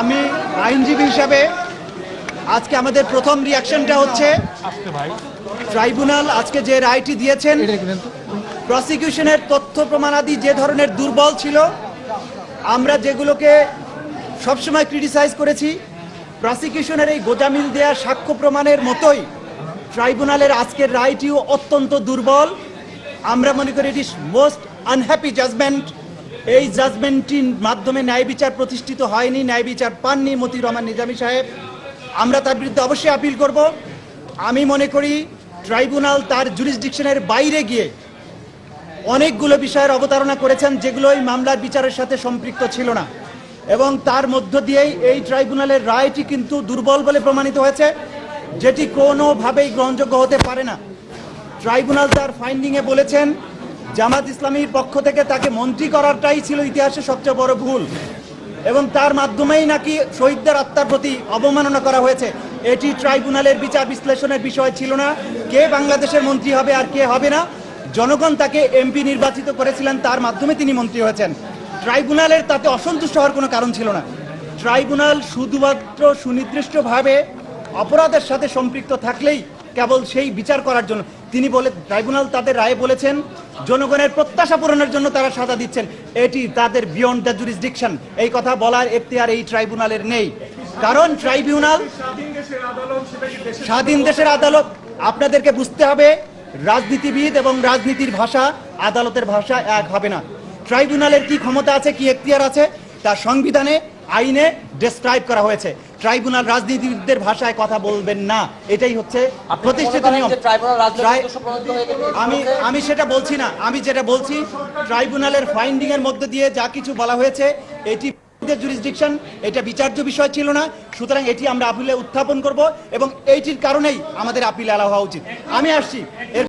আমি আইনজীবী হিসাবে আজকে আমাদের প্রথম রিয়াকশনটা হচ্ছে ট্রাইব্যুনাল আজকে যে রায়টি দিয়েছেন। প্রসিকিউশনের তথ্য প্রমাণাদি যে ধরনের দুর্বল ছিল আমরা যেগুলোকে সবসময় ক্রিটিসাইজ করেছি প্রসিকিউশনের এই গোজামিল দেয়া সাক্ষ্য প্রমাণের মতোই ট্রাইব্যুনালের আজকের রায়টিও অত্যন্ত দুর্বল। আমরা মনে করি it is most unhappy judgement এই জাজমেন্টটির মাধ্যমে ন্যায় বিচার প্রতিষ্ঠিত হয়নি, ন্যায় বিচার পাননি মতি রহমান নিজামী সাহেব। আমরা তার বিরুদ্ধে অবশ্যই আপিল করব। আমি মনে করি ট্রাইব্যুনাল তার জুরিসডিকশনের বাইরে গিয়ে অনেকগুলো বিষয়ের অবতারণা করেছেন যেগুলো এই মামলার বিচারের সাথে সম্পৃক্ত ছিল না। এবং তার মধ্য দিয়েই এই ট্রাইব্যুনালের রায়টি কিন্তু দুর্বল বলে প্রমাণিত হয়েছে, যেটি কোনোভাবেই গ্রহণযোগ্য হতে পারে না। ট্রাইব্যুনাল তার ফাইন্ডিংয়ে বলেছেন জামাত ইসলামীর পক্ষ থেকে তাকে মন্ত্রী করারটাই ছিল ইতিহাসে সবচেয়ে বড় ভুল। এবং তার মাধ্যমেই নাকি শহীদদের আত্মার প্রতি অবমাননা করা হয়েছে। এটি ট্রাইব্যুনালের বিচার বিশ্লেষণের বিষয় ছিল না। কে বাংলাদেশের মন্ত্রী হবে আর কে হবে না, জনগণ তাকে এমপি নির্বাচিত করেছিলেন, তার মাধ্যমে তিনি মন্ত্রী হয়েছেন। ট্রাইব্যুনালের তাতে অসন্তুষ্ট হওয়ার কোনো কারণ ছিল না। ট্রাইব্যুনাল শুধুমাত্র সুনির্দিষ্টভাবে অপরাধের সাথে সম্পৃক্ত থাকলেই কেবল সেই বিচার করার জন্য। তিনি বলে, ট্রাইব্যুনাল তাদের রায়ে বলেছেন, জনগণের প্রত্যাশা পূরণের জন্য তারা সাজা দিচ্ছেন। এটি তাদের বিয়ন্ড দ্য জুরিসডিকশন এই কথা বলার এখতিয়ার এই ট্রাইব্যুনালের নেই। কারণ ট্রাইব্যুনাল স্বাধীন দেশের আদালত। আপনাদেরকে বুঝতে হবে, রাজনীতিবিদ এবং রাজনীতির ভাষা, আদালতের ভাষা এক হবে না। ট্রাইব্যুনালের কি ক্ষমতা আছে, কি এখতিয়ার আছে, তা সংবিধানে, আইনে ডেসক্রাইব করা হয়েছে। ট্রাইব্যুনাল রাজনীতিবিদদের ভাষায় কথা বলবেন না। এটাই হচ্ছে প্রতিষ্ঠিত নিয়ম? আমি আমি সেটা বলছি না। আমি যেটা বলছি ট্রাইব্যুনালের ফাইন্ডিং এর মধ্যে দিয়ে যা কিছু বলা হয়েছে এটি জুরিসডিকশন এটা বিচার্য বিষয় ছিল না। সুতরাং এটি আমরা আপিলে উত্থাপন করব এবং এইটির কারণেই আমাদের আপিল আলা হওয়া উচিত। আমি আসছি। এর